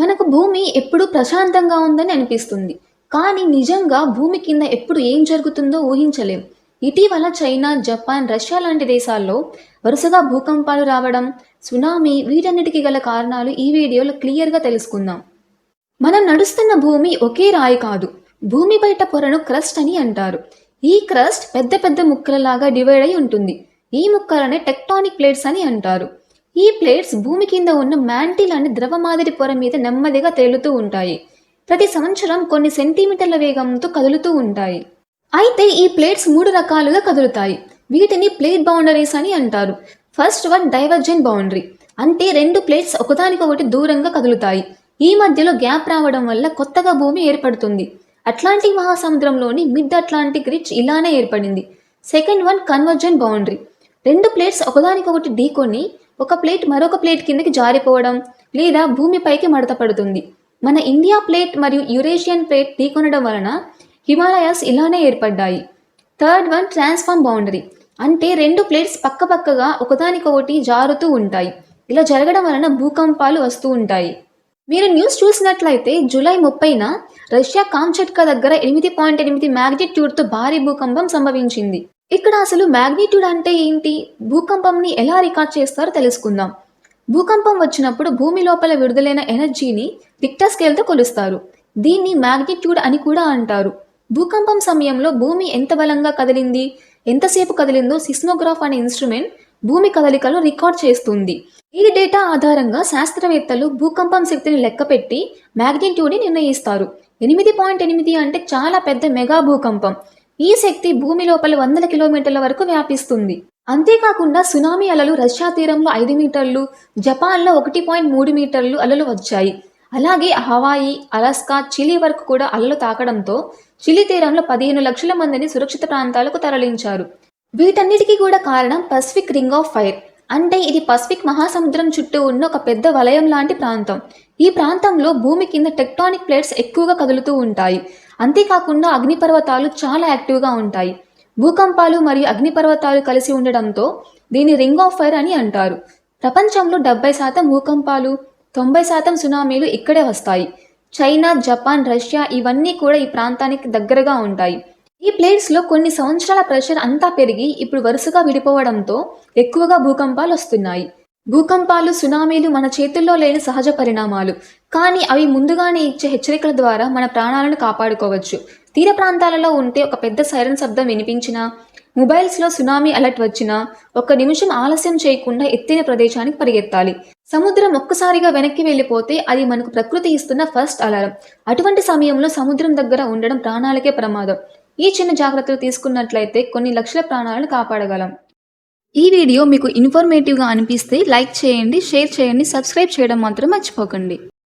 మనకు భూమి ఎప్పుడూ ప్రశాంతంగా ఉందని అనిపిస్తుంది. కానీ నిజంగా భూమి కింద ఎప్పుడు ఏం జరుగుతుందో ఊహించలేం. ఇటీవల చైనా జపాన్ రష్యా లాంటి దేశాల్లో వరుసగా భూకంపాలు రావడం సునామీ వీటన్నిటికీ గల కారణాలు ఈ వీడియోలో క్లియర్గా తెలుసుకుందాం. మనం నడుస్తున్న భూమి ఒకే రాయి కాదు. భూమి బయట పొరను క్రస్ట్ అని అంటారు. ఈ క్రస్ట్ పెద్ద పెద్ద ముక్కలలాగా డివైడ్ అయి ఉంటుంది. ఈ ముక్కలనే టెక్టానిక్ ప్లేట్స్ అని అంటారు. ఈ ప్లేట్స్ భూమి కింద ఉన్న మ్యాంటిల్ అనే ద్రవ మాదిరి పొర మీద నెమ్మదిగా తేలుతూ ఉంటాయి. ప్రతి సంవత్సరం కొన్ని సెంటీమీటర్ల వేగంతో కదులుతూ ఉంటాయి. అయితే ఈ ప్లేట్స్ మూడు రకాలుగా కదులుతాయి. వీటిని ప్లేట్ బౌండరీస్ అని అంటారు. First one divergent boundary. అంటే రెండు ప్లేట్స్ ఒకదానికొకటి దూరంగా కదులుతాయి. ఈ మధ్యలో గ్యాప్ రావడం వల్ల కొత్తగా భూమి ఏర్పడుతుంది. అట్లాంటిక్ మహాసముద్రంలోని మిడ్ అట్లాంటిక్ రిచ్ ఇలానే ఏర్పడింది. Second one convergent boundary. రెండు ప్లేట్స్ ఒకదానికొకటి ఢీకొని ఒక ప్లేట్ మరొక ప్లేట్ కిందకి జారిపోవడం లేదా భూమిపైకి మడత పడుతుంది. మన ఇండియా ప్లేట్ మరియు యురేషియన్ ప్లేట్ ఢీకొనడం వలన హిమాలయాస్ ఇలానే ఏర్పడ్డాయి. Third one transform boundary. అంటే రెండు ప్లేట్స్ పక్కపక్కగా ఒకదానికొకటి జారుతూ ఉంటాయి. ఇలా జరగడం వలన భూకంపాలు వస్తూ ఉంటాయి. మీరు న్యూస్ చూసినట్లయితే జూలై ముప్పైన రష్యా కాంచట్కా దగ్గర ఎనిమిది పాయింట్ ఎనిమిది మ్యాగ్నిట్యూడ్తో భారీ భూకంపం సంభవించింది. ఇక్కడ అసలు మ్యాగ్నిట్యూడ్ అంటే ఏంటి? భూకంపంని ఎలా రికార్డ్ చేస్తారో తెలుసుకుందాం. భూకంపం వచ్చినప్పుడు భూమి లోపల విడుదలైన ఎనర్జీని రిక్టర్ స్కేల్తో కొలుస్తారు. దీన్ని మ్యాగ్నిట్యూడ్ అని కూడా అంటారు. భూకంపం సమయంలో భూమి ఎంత బలంగా కదిలింది? ఎంతసేపు కదిలిందో సిస్మోగ్రాఫ్ అనే ఇన్స్ట్రుమెంట్ భూమి కదలికలు రికార్డ్ చేస్తుంది. ఈ డేటా ఆధారంగా శాస్త్రవేత్తలు భూకంపం శక్తిని లెక్కపెట్టి మ్యాగ్నిట్యూడ్ని నిర్ణయిస్తారు. ఎనిమిది పాయింట్ ఎనిమిది అంటే చాలా పెద్ద మెగా భూకంపం. ఈ శక్తి భూమి లోపల వందల కిలోమీటర్ల వరకు వ్యాపిస్తుంది. అంతేకాకుండా సునామీ అలలు రష్యా తీరంలో ఐదు మీటర్లు జపాన్లో ఒకటి పాయింట్ మూడు మీటర్లు అలలు వచ్చాయి. అలాగే హవాయి అలాస్కా చిలీ వరకు కూడా అలలు తాకడంతో చిలీ తీరంలో పదిహేను లక్షల మందిని సురక్షిత ప్రాంతాలకు తరలించారు. వీటన్నిటికీ కూడా కారణం పసిఫిక్ రింగ్ ఆఫ్ ఫైర్. అంటే ఇది పసిఫిక్ మహాసముద్రం చుట్టూ ఉన్న ఒక పెద్ద వలయం లాంటి ప్రాంతం. ఈ ప్రాంతంలో భూమి కింద టెక్టానిక్ ప్లేట్స్ ఎక్కువగా కదులుతూ ఉంటాయి. అంతేకాకుండా అగ్నిపర్వతాలు చాలా యాక్టివ్గా ఉంటాయి. భూకంపాలు మరియు అగ్నిపర్వతాలు కలిసి ఉండడంతో దీన్ని రింగ్ ఆఫ్ ఫైర్ అని అంటారు. ప్రపంచంలో డెబ్బై శాతం భూకంపాలు తొంభై శాతం సునామీలు ఇక్కడే వస్తాయి. చైనా జపాన్ రష్యా ఇవన్నీ కూడా ఈ ప్రాంతానికి దగ్గరగా ఉంటాయి. ఈ ప్లేట్స్లో కొన్ని సంవత్సరాల ప్రెషర్ అంతా పెరిగి ఇప్పుడు వరుసగా విడిపోవడంతో ఎక్కువగా భూకంపాలు వస్తున్నాయి. భూకంపాలు సునామీలు మన చేతుల్లో లేని సహజ పరిణామాలు. కానీ అవి ముందుగానే ఇచ్చే హెచ్చరికల ద్వారా మన ప్రాణాలను కాపాడుకోవచ్చు. తీర ప్రాంతాలలో ఉంటే ఒక పెద్ద సైరన్ శబ్దం వినిపించినా మొబైల్స్లో సునామీ అలర్ట్ వచ్చినా ఒక్క నిమిషం ఆలస్యం చేయకుండా ఎత్తైన ప్రదేశానికి పరిగెత్తాలి. సముద్రం ఒక్కసారిగా వెనక్కి వెళ్ళిపోతే అది మనకు ప్రకృతి ఇస్తున్న ఫస్ట్ అలారం అటువంటి సమయంలో సముద్రం దగ్గర ఉండడం ప్రాణాలకే ప్రమాదం. ఈ చిన్న జాగ్రత్తలు తీసుకున్నట్లయితే కొన్ని లక్షల ప్రాణాలను కాపాడగలం. ఈ వీడియో మీకు ఇన్ఫర్మేటివ్గా అనిపిస్తే లైక్ చేయండి షేర్ చేయండి సబ్స్క్రైబ్ చేయడం మాత్రం మర్చిపోకండి.